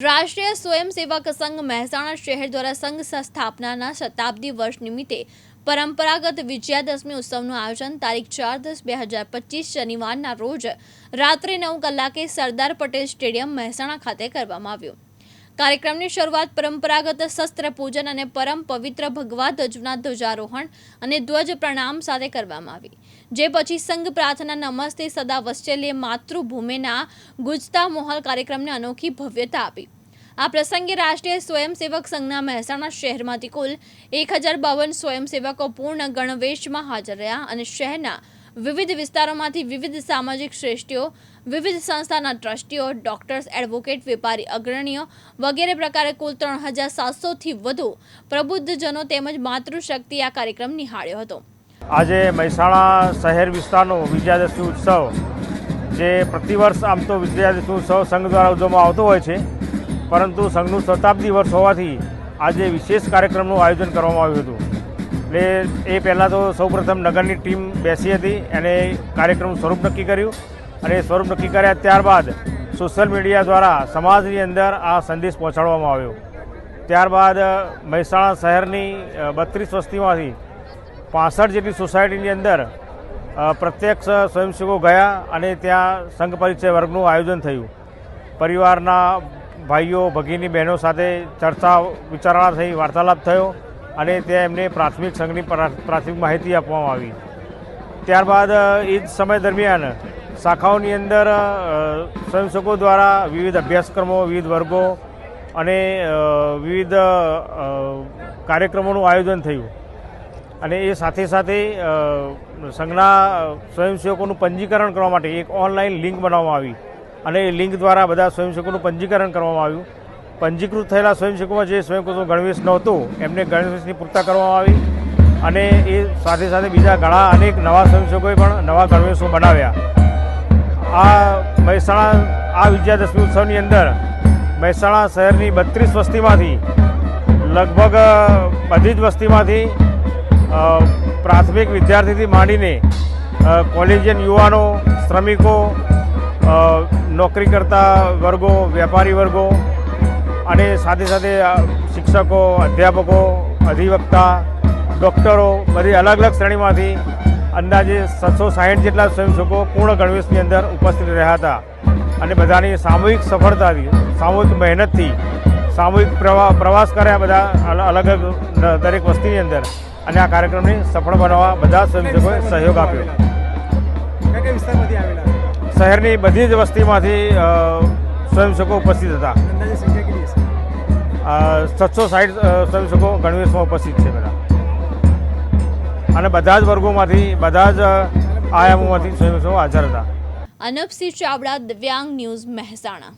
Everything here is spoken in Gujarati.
રાષ્ટ્રીય સ્વયંસેવક સંઘ મહેસાણા શહેર દ્વારા સંઘ સ્થાપનાના શતાબ્દી વર્ષ નિમિત્તે પરંપરાગત વિજયાદશમી ઉત્સવનું આયોજન તારીખ ચાર દસ બે હજાર પચીસ શનિવારના રોજ રાત્રે નવ કલાકે સરદાર પટેલ સ્ટેડિયમ મહેસાણા ખાતે કરવામાં આવ્યું. કાર્યક્રમની શરૂઆત પરંપરાગત શસ્ત્ર પૂજન અને પરમ પવિત્ર ભગવા ધ્વજના ધ્વજારોહણ અને ધ્વજ પ્રણામ સાથે કરવામાં આવી. જે પછી સંઘ પ્રાર્થના નમસ્તે સદા વત્સલ્ય માતૃભૂમિના ગુજતા મોહલ કાર્યક્રમને અનોખી ભવ્યતા આપી. આ પ્રસંગે રાષ્ટ્રીય સ્વયંસેવક સંઘના મહેસાણા શહેરમાંથી કુલ એક હજાર બાવન સ્વયંસેવકો પૂર્ણ ગણવેશમાં હાજર રહ્યા અને શહેરના વિવિધ વિસ્તારોમાંથી વિવિધ સામાજિક શ્રેષ્ઠીઓ, વિવિધ સંસ્થાના ટ્રસ્ટીઓ, ડોક્ટર્સ, એડવોકેટ, વેપારી, અગ્રણીઓ વગેરે પ્રકારે કુલ ત્રણ હજાર સાતસોથી વધુ પ્રબુદ્ધજનો તેમજ માતૃશક્તિ આ કાર્યક્રમ નિહાળ્યો હતો. આજે મહેસાણા શહેર વિસ્તારનો વિજયાદશમી ઉત્સવ, જે પ્રતિવર્ષ આમ તો વિજયાદશમી ઉત્સવ સંઘ દ્વારા ઉજવવામાં આવતો હોય છે, પરંતુ સંઘનું શતાબ્દી વર્ષ હોવાથી આજે વિશેષ કાર્યક્રમનું આયોજન કરવામાં આવ્યું હતું. એટલે એ પહેલાં તો સૌપ્રથમ નગરની ટીમ બેસી હતી અને કાર્યક્રમનું સ્વરૂપ નક્કી કર્યું અને સ્વરૂપ નક્કી કર્યા ત્યારબાદ સોશિયલ મીડિયા દ્વારા સમાજની અંદર આ સંદેશ પહોંચાડવામાં આવ્યો. ત્યારબાદ મહેસાણા શહેરની બત્રીસ વસ્તીમાંથી પાસઠ જેટલી સોસાયટીની અંદર પ્રત્યક્ષ સ્વયંસેવકો ગયા અને ત્યાં સંઘ પરિચય વર્ગનું આયોજન થયું. પરિવારના ભાઈઓ, ભગીની બહેનો સાથે ચર્ચા, વિચારણા થઈ, વાર્તાલાપ થયો અને ત્યાં એમને પ્રાથમિક સંઘની પ્રા- પ્રાથમિક માહિતી આપવામાં આવી. ત્યારબાદ એ જ સમય દરમિયાન શાખાઓની અંદર સ્વયંસેવકો દ્વારા વિવિધ અભ્યાસક્રમો, વિવિધ વર્ગો અને વિવિધ કાર્યક્રમોનું આયોજન થયું. અને એ સાથે સાથે સંઘના સ્વયંસેવકોનું પંજીકરણ કરવા માટે એક ઓનલાઈન લિંક બનાવવામાં આવી. અને એ લિંક દ્વારા બધા સ્વયંસેવકોનું પંજીકરણ કરવામાં આવ્યું. પંજીકૃત થયેલા સ્વયંસેવકોમાં જે સ્વયંસેવકો ગણવેશ નહોતો, એમને ગણવેશની પૂર્તા કરવામાં આવી. અને એ સાથે સાથે બીજા ઘણા અનેક નવા સ્વયંસેવકોએ પણ નવા ગણવેશો બનાવ્યા. આ મહેસાણા, આ વિજયાદશમી ઉત્સવની અંદર મહેસાણા શહેરની બત્રીસ વસ્તીમાંથી, લગભગ બધી જ વસ્તીમાંથી પ્રાથમિક વિદ્યાર્થીથી માંડીને કોલેજિયન યુવાનો, શ્રમિકો નોકરી કરતા વર્ગો, વેપારી વર્ગો અને સાથે સાથે શિક્ષકો, અધ્યાપકો, અધિવક્તા, ડૉક્ટરો બધી અલગ અલગ શ્રેણીમાંથી અંદાજે સાતસો સાહીઠ જેટલા સ્વયંસેવકો પૂર્ણ ગણવેશની અંદર ઉપસ્થિત રહ્યા હતા. અને બધાની સામૂહિક સફળતાથી, સામૂહિક મહેનતથી, સામૂહિક પ્રવા, પ્રવાસ કર્યા બધા અલગ અલગ દરેક વસ્તીની અંદર. અને આ કાર્યક્રમને સફળ બનાવવા બધા સ્વયંસેવકોએ સહયોગ આપ્યો. શહેરની બધી જ વસ્તીમાંથી સ્વયંસેવકો ઉપસ્થિત હતા. છસો સાઠ સ્વયંસેવકો ગણવેશમાં ઉપસ્થિત છે બધા. અને બધા જ વર્ગોમાંથી બધા જ આયામોમાંથી સ્વયંસેવકો હાજર હતા. અનપસિંહ ચાવડા દિવ્યાંગ ન્યૂઝ મહેસાણા.